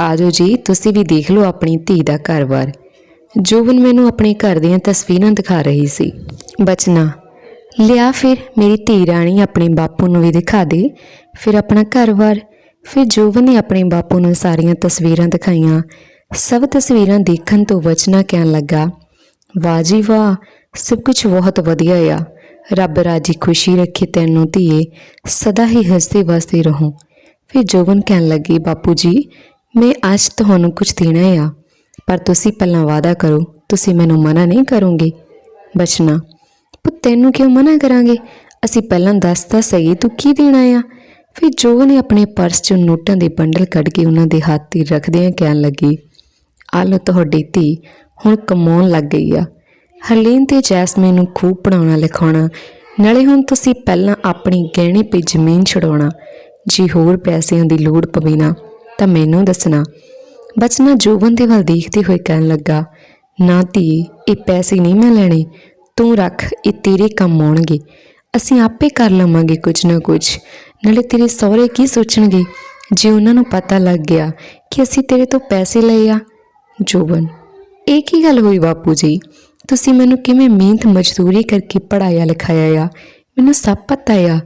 ਆਜੋ ਜੀ, ਤੁਸੀਂ ਵੀ ਦੇਖ ਲਓ ਆਪਣੀ ਧੀ ਦਾ ਘਰ-ਬਾਰ। ਜੋਬਨ ਮੈਨੂੰ ਆਪਣੇ ਘਰ ਦੀਆਂ ਤਸਵੀਰਾਂ ਦਿਖਾ ਰਹੀ ਸੀ। ਬਚਨਾ, ਲਿਆ ਫਿਰ ਮੇਰੀ ਧੀ ਰਾਣੀ ਆਪਣੇ ਬਾਪੂ ਨੂੰ ਵੀ ਦਿਖਾ ਦੇ, ਫਿਰ ਆਪਣਾ ਘਰ-ਬਾਰ। ਫਿਰ ਜੋਬਨ ਨੇ ਆਪਣੇ ਬਾਪੂ ਨੂੰ ਸਾਰੀਆਂ ਤਸਵੀਰਾਂ ਦਿਖਾਈਆਂ ਸਭ ਤਸਵੀਰਾਂ ਦੇਖਣ ਤੋਂ ਬਚਨਾ ਕਹਿਣ ਲੱਗਾ, ਵਾਹ ਜੀ ਵਾਹ, ਸਭ ਕੁਝ ਬਹੁਤ ਵਧੀਆ ਆ। ਰੱਬ ਰਾਜੀ ਖੁਸ਼ੀ ਰੱਖੇ ਤੈਨੂੰ ਧੀਏ, ਸਦਾ ਹੀ ਹੱਸਦੇ ਵਸਦੇ ਰਹੋ। ਫਿਰ ਜੋਬਨ ਕਹਿਣ ਲੱਗੀ, ਬਾਪੂ ਜੀ, ਮੈਂ ਅੱਜ ਤੁਹਾਨੂੰ ਕੁਝ ਦੇਣਾ ਆ, ਪਰ ਤੁਸੀਂ ਪਹਿਲਾਂ ਵਾਅਦਾ ਕਰੋ, ਤੁਸੀਂ ਮੈਨੂੰ ਮਨਾ ਨਹੀਂ ਕਰੋਗੇ? ਬਚਨਾ, ਪੁੱਤ, ਤੈਨੂੰ ਕਿਉਂ ਮਨਾ ਕਰਾਂਗੇ? ਅਸੀਂ ਪਹਿਲਾਂ ਦੱਸ ਤਾਂ ਸਹੀ, ਤੂੰ ਕੀ ਦੇਣਾ ਆ? ਫਿਰ ਜੋਬਨ ਨੇ ਆਪਣੇ ਪਰਸ ਚੋਂ ਨੋਟਾਂ ਦੇ ਬੰਡਲ ਕੱਢ ਕੇ ਉਹਨਾਂ ਦੇ ਹੱਥ 'ਤੇ ਰੱਖਦਿਆਂ ਕਹਿਣ ਲੱਗੀ ਆ ਲਓ ਤੁਹਾਡੀ ਧੀ ਹੁਣ ਕਮਾਉਣ ਲੱਗ ਗਈ ਆ। ਹਰਲੀਨ ਤੇ ਜੈਸਮੀਨ ਨੂੰ ਖੂਬ ਪੜਾਉਣਾ ਲਿਖਾਉਣਾ, ਨਾਲੇ ਹੁਣ ਤੁਸੀਂ ਪਹਿਲਾਂ ਆਪਣੀ ਗਹਿਣੇ ਪਈ ਜ਼ਮੀਨ ਛਡਾਉਣਾ, ਜੀ ਹੋਰ ਪੈਸਿਆਂ ਦੀ ਲੋੜ ਪਵੇ ਨਾ, ਤਾਂ ਮੈਨੂੰ ਦੱਸਣਾ। ਬਚਨਾ ਜੋਬਨ ਦੇ ਵੱਲ ਦੇਖਦੇ ਹੋਏ ਕਹਿਣ ਲੱਗਾ, ਨਾ ਧੀ, ਇਹ ਪੈਸੇ ਨਹੀਂ ਮੈਂ ਲੈਣੇ, ਤੂੰ ਰੱਖ, ਇਹ ਤੇਰੇ ਕੰਮ ਆਉਣਗੇ। ਅਸੀਂ ਆਪੇ ਕਰ ਲਵਾਂਗੇ ਕੁਝ ਨਾ ਕੁਝ। ਨਾਲੇ ਤੇਰੇ ਸਹੁਰੇ ਕੀ ਸੋਚਣਗੇ? ਜੇ ਉਹਨਾਂ ਨੂੰ ਪਤਾ ਲੱਗ ਗਿਆ ਕਿ ਅਸੀਂ ਤੇਰੇ ਤੋਂ ਪੈਸੇ ਲਏ ਆ ਜੋਬਨ, ਇਹ ਕੀ ਗੱਲ ਹੋਈ ਬਾਪੂ ਜੀ? ਤੁਸੀਂ ਮੈਨੂੰ ਕਿਵੇਂ ਮਿਹਨਤ ਮਜ਼ਦੂਰੀ ਕਰਕੇ ਪੜਾਇਆ ਲਿਖਾਇਆ ਆ? ਮੈਨੂੰ ਸਭ ਪਤਾ ਆ।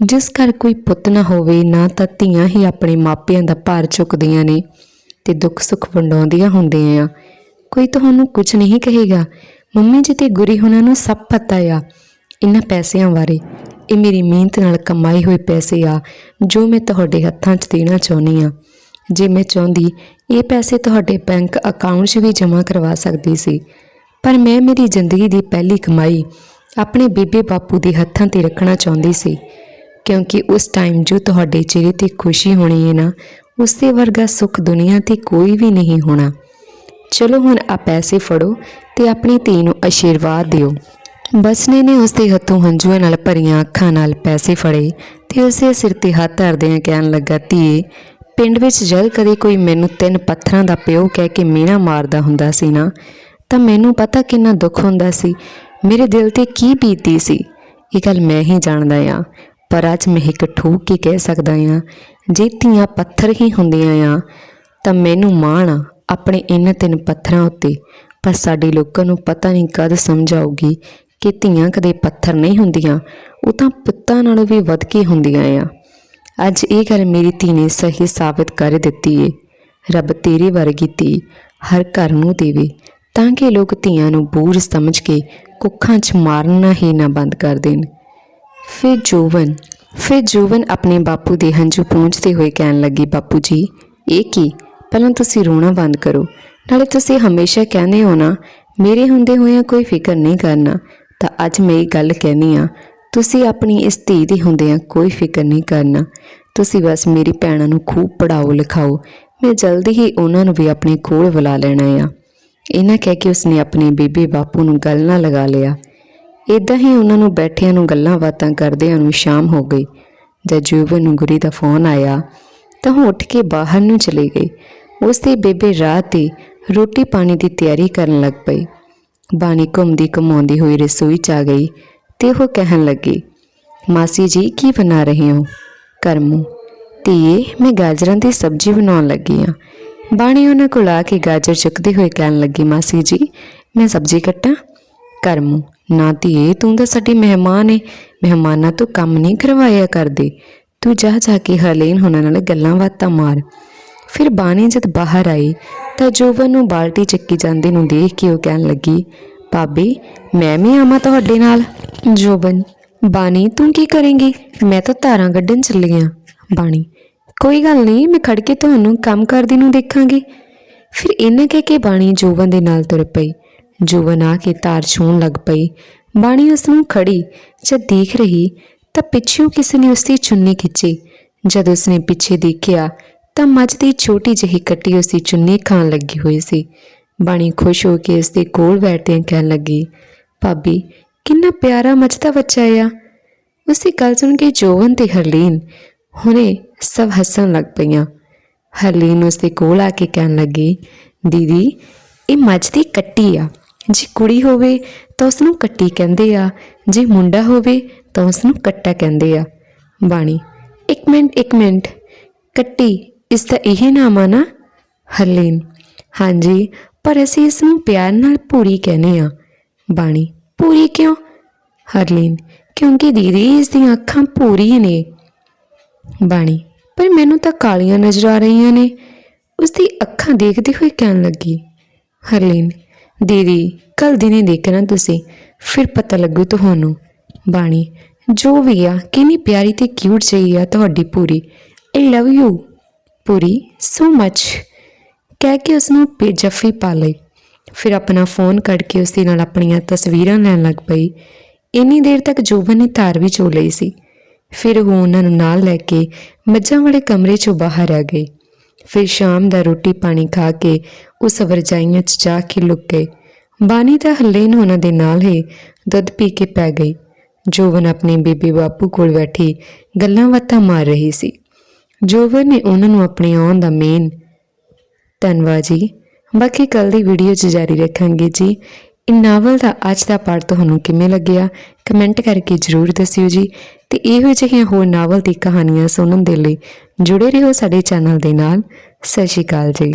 ਜਿਸ ਘਰ ਕੋਈ ਪੁੱਤ ਨਾ ਹੋਵੇ, ਨਾ ਤਾਂ ਧੀਆਂ ਹੀ ਆਪਣੇ ਮਾਪਿਆਂ ਦਾ ਭਾਰ ਚੁੱਕਦੀਆਂ ਨੇ ਤੇ ਦੁੱਖ ਸੁੱਖ ਵੰਡਾਉਂਦੀਆਂ ਹੁੰਦੀਆਂ ਆ। ਕੋਈ ਤੁਹਾਨੂੰ ਕੁਝ ਨਹੀਂ ਕਹੇਗਾ। ਮੰਮੀ ਜੀ ਤੇ ਗੁਰੀ ਹੁਣਾਂ ਨੂੰ ਸਭ ਪਤਾ ਆ ਇਹਨਾਂ ਪੈਸਿਆਂ ਬਾਰੇ। ਇਹ ਮੇਰੀ ਮਿਹਨਤ ਨਾਲ ਕਮਾਏ ਹੋਏ ਪੈਸੇ ਆ, ਜੋ ਮੈਂ ਤੁਹਾਡੇ ਹੱਥਾਂ 'ਚ ਦੇਣਾ ਚਾਹੁੰਦੀ ਆ। ਜੇ ਮੈਂ ਚਾਹੁੰਦੀ, ਇਹ ਪੈਸੇ ਤੁਹਾਡੇ ਬੈਂਕ ਅਕਾਊਂਟ 'ਚ ਵੀ ਜਮ੍ਹਾਂ ਕਰਵਾ ਸਕਦੀ ਸੀ। ਪਰ ਮੈਂ ਮੇਰੀ ਜ਼ਿੰਦਗੀ ਦੀ ਪਹਿਲੀ ਕਮਾਈ ਆਪਣੇ ਬੀਬੇ ਬਾਪੂ ਦੇ ਹੱਥਾਂ ਤੇ ਰੱਖਣਾ ਚਾਹੁੰਦੀ ਸੀ। ਕਿਉਂਕਿ ਉਸ ਟਾਈਮ ਜੋ ਤੁਹਾਡੇ ਚਿਹਰੇ ਤੇ ਖੁਸ਼ੀ ਹੋਣੀ ਹੈ ਨਾ ਉਸੇ ਵਰਗਾ ਸੁੱਖ ਦੁਨੀਆ ਤੇ ਕੋਈ ਵੀ ਨਹੀਂ ਹੋਣਾ। ਚਲੋ ਹੁਣ ਆ ਪੈਸੇ ਫੜੋ ਤੇ ਆਪਣੀ ਧੀ ਨੂੰ ਆਸ਼ੀਰਵਾਦ ਦਿਓ। ਬਸਨੇ ਨੇ ਉਸ ਦੇ ਹੱਥੋਂ ਹੰਝੂਆਂ ਨਾਲ ਭਰੀਆਂ ਅੱਖਾਂ ਨਾਲ ਪੈਸੇ ਫੜੇ ਤੇ ਉਸੇ ਸਿਰ ਤੇ ਹੱਥ ਧਰਦਿਆਂ ਕਹਿਣ ਲੱਗਾ, ਧੀਏ ਪਿੰਡ ਵਿੱਚ ਜਦ ਕਦੇ ਕੋਈ ਮੈਨੂੰ ਤਿੰਨ ਪੱਥਰਾਂ ਦਾ ਪਿਓ ਕਹਿ ਕੇ ਮੀਣਾ ਮਾਰਦਾ ਹੁੰਦਾ ਸੀ ਨਾ, ਤਾਂ ਮੈਨੂੰ ਪਤਾ ਕਿੰਨਾ ਦੁੱਖ ਹੁੰਦਾ ਸੀ। ਮੇਰੇ ਦਿਲ ਤੇ ਕੀ ਬੀਤੀ ਸੀ? ਇਹ ਗੱਲ ਮੈਂ ਹੀ ਜਾਣਦਾ ਆ ਪਰ ਅੱਜ ਮੈਂ ਇੱਕ ਠੋਕ ਕੇ ਕਹਿ ਸਕਦਾ ਆ ਜੇ ਧੀਆਂ ਪੱਥਰ ਹੀ ਹੁੰਦੀਆਂ ਆ ਤਾਂ ਮੈਨੂੰ ਮਾਣ ਆ ਆਪਣੇ ਇਹਨਾਂ ਤਿੰਨ ਪੱਥਰਾਂ ਉੱਤੇ। ਪਰ ਸਾਡੇ ਲੋਕਾਂ ਨੂੰ ਪਤਾ ਨਹੀਂ ਕਦ ਸਮਝ ਆਊਗੀ ਕਿ ਧੀਆਂ ਕਦੇ ਪੱਥਰ ਨਹੀਂ ਹੁੰਦੀਆਂ, ਉਹ ਤਾਂ ਪੁੱਤਾਂ ਨਾਲੋਂ ਵੀ ਵੱਧ ਕੇ ਹੁੰਦੀਆਂ ਆ ਅੱਜ ਇਹ ਗੱਲ ਮੇਰੀ ਧੀ ਨੇ ਸਹੀ ਸਾਬਤ ਕਰ ਦਿੱਤੀ ਏ। ਰੱਬ ਤੇਰੇ ਵਰਗੀ ਧੀ ਹਰ ਘਰ ਨੂੰ ਦੇਵੇ, ਤਾਂ ਕਿ ਲੋਕ ਧੀਆਂ ਨੂੰ ਬੋਝ ਸਮਝ ਕੇ ਕੁੱਖਾਂ 'ਚ ਮਾਰਨਾ ਹੀ ਨਾ ਬੰਦ ਕਰ ਦੇਣ। ਫਿਰ ਜੋਵਨ ਫਿਰ ਜੋਵਨ ਆਪਣੇ ਬਾਪੂ ਦੇ ਹੰਝੂ ਪੂੰਝਦੇ ਹੋਏ ਕਹਿਣ ਲੱਗੀ, ਬਾਪੂ ਜੀ, ਇਹ ਕੀ? ਪਹਿਲਾਂ ਤੁਸੀਂ ਰੋਣਾ ਬੰਦ ਕਰੋ। ਨਾਲੇ ਤੁਸੀਂ ਹਮੇਸ਼ਾ ਕਹਿੰਦੇ ਹੋ ਨਾ, ਮੇਰੇ ਹੁੰਦੇ ਹੋਇਆਂ ਕੋਈ ਫਿਕਰ ਨਹੀਂ ਕਰਨਾ। ਤਾਂ ਅੱਜ ਮੈਂ ਇਹ ਗੱਲ ਕਹਿਨੀ ਆ ਤੁਸੀਂ ਆਪਣੀ ਇਸ ਧੀ ਦੇ ਹੁੰਦਿਆਂ ਕੋਈ ਫਿਕਰ ਨਹੀਂ ਕਰਨਾ। ਤੁਸੀਂ ਬਸ ਮੇਰੀ ਭੈਣਾਂ ਨੂੰ ਖੂਬ ਪੜਾਓ ਲਿਖਾਓ। ਮੈਂ ਜਲਦੀ ਹੀ ਉਹਨਾਂ ਨੂੰ ਵੀ ਆਪਣੇ ਕੋਲ ਬੁਲਾ ਲੈਣਾ ਆ। ਇਹਨਾਂ ਕਹਿ ਕੇ ਉਸਨੇ ਆਪਣੇ ਬੀਬੀ ਬਾਪੂ ਨੂੰ ਗੱਲ ਨਾਲ ਲਗਾ ਲਿਆ। ਇਦਾਂ ਹੀ ਉਹਨਾਂ ਨੂੰ ਬੈਠਿਆਂ ਨੂੰ ਗੱਲਾਂ ਬਾਤਾਂ ਕਰਦਿਆਂ ਨੂੰ ਸ਼ਾਮ ਹੋ ਗਈ। ਜਦ ਜੂਬਨ ਨੂੰ ਗੁਰੀ ਦਾ ਫੋਨ ਆਇਆ, ਤਾਂ ਉਹ ਉੱਠ ਕੇ ਬਾਹਰ ਨੂੰ ਚਲੀ ਗਈ। ਉਸ ਦੀ ਬੇਬੇ ਰਾਤ ਤੇ ਰੋਟੀ ਪਾਣੀ ਦੀ ਤਿਆਰੀ ਕਰਨ ਲੱਗ ਪਈ। ਬਾਣੀ ਘੁੰਮਦੀ ਘਮਾਉਂਦੀ ਹੋਈ ਰਸੋਈ 'ਚ ਆ ਗਈ। ਤੇ ਉਹ ਕਹਿਣ ਲੱਗੀ, ਮਾਸੀ ਜੀ, ਕੀ ਬਣਾ ਰਹੇ ਹੋ? ਕਰਮੂ, ਧੀਏ, ਮੈਂ ਗਾਜਰਾਂ ਦੀ ਸਬਜ਼ੀ ਬਣਾਉਣ ਲੱਗੀ ਆ। ਬਾਣੀ ਉਹਨਾਂ ਕੋਲ ਆ ਕੇ ਗਾਜਰ ਚੁੱਕਦੇ ਹੋਏ ਕਹਿਣ ਲੱਗੀ, ਮਾਸੀ ਜੀ, ਮੈਂ ਸਬਜ਼ੀ ਕੱਟਾਂ? ਕਰਮੂ, ਨਾ ਧੀਏ, ਤੂੰ ਤਾਂ ਸਾਡੀ ਮਹਿਮਾਨ ਏ। ਮਹਿਮਾਨਾਂ ਤੋਂ ਕੰਮ ਨਹੀਂ ਕਰਵਾਇਆ ਕਰਦੇ। ਤੂੰ ਜਾ ਜਾ ਕੇ ਹਰਲੀਨ ਹੁਣਾਂ ਨਾਲ ਗੱਲਾਂ ਬਾਤਾਂ ਮਾਰ। ਫਿਰ ਬਾਣੀ ਜਦ ਬਾਹਰ ਆਈ, ਤਾਂ ਜੋਬਨ ਨੂੰ ਬਾਲਟੀ ਚੱਕੀ ਜਾਂਦੇ ਨੂੰ ਦੇਖ ਕੇ ਉਹ ਕਹਿਣ ਲੱਗੀ ਭਾਬੀ, ਮੈਂ ਵੀ ਆਵਾਂ ਤੁਹਾਡੇ ਨਾਲ। ਜੋਬਨ, ਬਾਣੀ, ਤੂੰ ਕੀ ਕਰੇਂਗੀ? ਮੈਂ ਤਾਂ ਧਾਰਾਂ ਕੱਢਣ ਚੱਲੀ ਆ। ਬਾਣੀ, ਕੋਈ ਗੱਲ ਨਹੀਂ, ਮੈਂ ਖੜ ਕੇ ਤੁਹਾਨੂੰ ਕੰਮ ਕਰਦੀ ਨੂੰ ਦੇਖਾਂਗੀ। ਫਿਰ ਇਹਨੇ ਕਹਿ ਕੇ ਬਾਣੀ ਜੋਬਨ ਦੇ ਨਾਲ ਤੁਰ ਪਈ। ਜੋਬਨ ਆ ਕੇ ਤਾਰ ਛੂਣ ਲੱਗ ਪਈ। ਬਾਣੀ ਉਸ ਨੂੰ ਖੜੀ ਜਦ ਦੇਖ ਰਹੀ ਤਾਂ ਪਿੱਛੋਂ ਕਿਸੇ ਨੇ ਉਸ ਦੀ ਚੁੰਨੀ ਖਿੱਚੀ। ਜਦ ਉਸਨੇ ਪਿੱਛੇ ਦੇਖਿਆ ਤਾਂ ਮੱਝ ਦੀ ਛੋਟੀ ਜਿਹੀ ਕੱਟੀ ਉਸ ਦੀ ਚੁੰਨੀ ਖਾਣ ਲੱਗੀ ਹੋਈ ਸੀ। ਬਾਣੀ ਖੁਸ਼ ਹੋ ਕੇ ਉਸ ਦੇ ਕੋਲ ਬੈਠਦਿਆਂ ਕਹਿਣ ਲੱਗੀ, ਭਾਬੀ, ਕਿੰਨਾ ਪਿਆਰਾ ਮੱਝ ਦਾ ਬੱਚਾ ਆ। ਉਸ ਦੀ ਗੱਲ ਸੁਣ ਕੇ ਜੋਵਨ ਤੇ ਹਰਲੀਨ ਹੁਣੇ ਸਭ ਹੱਸਣ ਲੱਗ ਪਈਆਂ। ਹਰਲੀਨ ਉਸ ਦੇ ਕੋਲ ਆ ਕੇ ਕਹਿਣ ਲੱਗੀ, ਦੀਦੀ, ਇਹ ਮੱਝ ਦੀ ਕੱਟੀ ਆ। ਜੇ ਕੁੜੀ ਹੋਵੇ ਤਾਂ ਉਸ ਨੂੰ ਕੱਟੀ ਕਹਿੰਦੇ ਆ। ਜੇ ਮੁੰਡਾ ਹੋਵੇ ਤਾਂ ਉਸ ਨੂੰ ਕੱਟਾ ਕਹਿੰਦੇ ਆ। ਬਾਣੀ, ਇੱਕ ਮਿੰਟ ਇੱਕ ਮਿੰਟ, ਕੱਟੀ, ਇਸ ਦਾ ਇਹ ਨਾਮ ਆ ਨਾ? ਹਰਲੀਨ, ਹਾਂਜੀ ਪਰ ਅਸੀਂ ਇਸ ਨੂੰ ਪਿਆਰ ਨਾਲ ਪੂਰੀ ਕਹਿੰਦੇ ਆ ਬਾਣੀ, ਪੂਰੀ ਕਿਉਂ? ਹਰਲੀਨ, ਕਿਉਂਕਿ ਦੀਦੀ, ਇਸ ਦੀਆਂ ਅੱਖਾਂ ਪੂਰੀ ਨੇ। ਬਾਣੀ, ਪਰ ਮੈਨੂੰ ਤਾਂ ਕਾਲੀਆਂ ਨਜ਼ਰ ਆ ਰਹੀਆਂ ਨੇ। ਉਸ ਦੀ ਅੱਖਾਂ ਦੇਖਦੇ ਹੋਏ ਕਹਿਣ ਲੱਗੀ, ਹਰਲੀਨ, ਦੀਦੀ ਕੱਲ ਦਿਨੇ ਦੇਖਣਾ ਤੁਸੀਂ, ਫਿਰ ਪਤਾ ਲੱਗੂ ਤੁਹਾਨੂੰ। ਬਾਣੀ, ਜੋ ਵੀ ਆ, ਕਿੰਨੀ ਪਿਆਰੀ ਤੇ ਕਿਊਟ ਜਿਹੀ ਆ ਤੁਹਾਡੀ ਪੂਰੀ। ਆਈ ਲਵ ਯੂ ਪੂਰੀ ਸੋ ਮੱਚ ਕਹਿ ਕੇ ਉਸ ਨੂੰ ਪੇ ਪਾ ਲਈ। ਫਿਰ ਆਪਣਾ ਫੋਨ ਕੱਢ ਕੇ ਉਸ ਦੇ ਨਾਲ ਆਪਣੀਆਂ ਤਸਵੀਰਾਂ ਲੈਣ ਲੱਗ ਪਈ। ਇੰਨੀ ਦੇਰ ਤੱਕ ਜੋਬਨ ਨੇ ਧਾਰ ਵੀ ਚੋ ਲਈ ਸੀ। ਫਿਰ ਉਹ ਉਹਨਾਂ ਨੂੰ ਨਾਲ ਲੈ ਕੇ ਮੱਝਾਂ ਵਾਲੇ ਕਮਰੇ 'ਚੋਂ ਬਾਹਰ ਆ ਗਈ ਫਿਰ ਸ਼ਾਮ ਦਾ ਰੋਟੀ ਪਾਣੀ ਖਾ ਕੇ ਉਸ ਵਰਜਾਈਆਂ 'ਚ ਜਾ ਕੇ ਲੁੱਕ ਗਏ। ਬਾਣੀ ਤਾਂ ਹੱਲੇ ਨੂੰ ਉਹਨਾਂ ਦੇ ਨਾਲ ਹੀ ਦੁੱਧ ਪੀ ਕੇ ਪੈ ਗਈ। ਜੋਵਨ ਆਪਣੇ ਬੀਬੀ ਬਾਪੂ ਕੋਲ ਬੈਠੀ ਗੱਲਾਂ ਬਾਤਾਂ ਮਾਰ ਰਹੀ ਸੀ। ਜੋਵਨ ਨੇ ਉਹਨਾਂ ਨੂੰ ਆਪਣੇ ਆਉਣ ਦਾ ਮੇਨ ਧੰਨਵਾਦ ਜੀ। ਬਾਕੀ ਕੱਲ ਦੀ ਵੀਡੀਓ 'ਚ ਜਾਰੀ ਰੱਖਾਂਗੇ ਜੀ। ਇਹ ਨਾਵਲ ਦਾ ਅੱਜ ਦਾ ਪਾਠ ਤੁਹਾਨੂੰ ਕਿਵੇਂ ਲੱਗਿਆ, ਕਮੈਂਟ ਕਰਕੇ ਜਰੂਰ ਦੱਸਿਓ ਜੀ। ਤੇ ਇਹੋ ਜਿਹੀਆਂ ਹੋਰ ਨਾਵਲ ਦੀ ਕਹਾਣੀਆਂ ਸੁਣਨ ਦੇ ਲਈ ਜੁੜੇ ਰਹੋ ਸਾਡੇ ਚੈਨਲ ਦੇ ਨਾਲ। ਸਤਿ ਸ਼੍ਰੀ ਅਕਾਲ ਜੀ।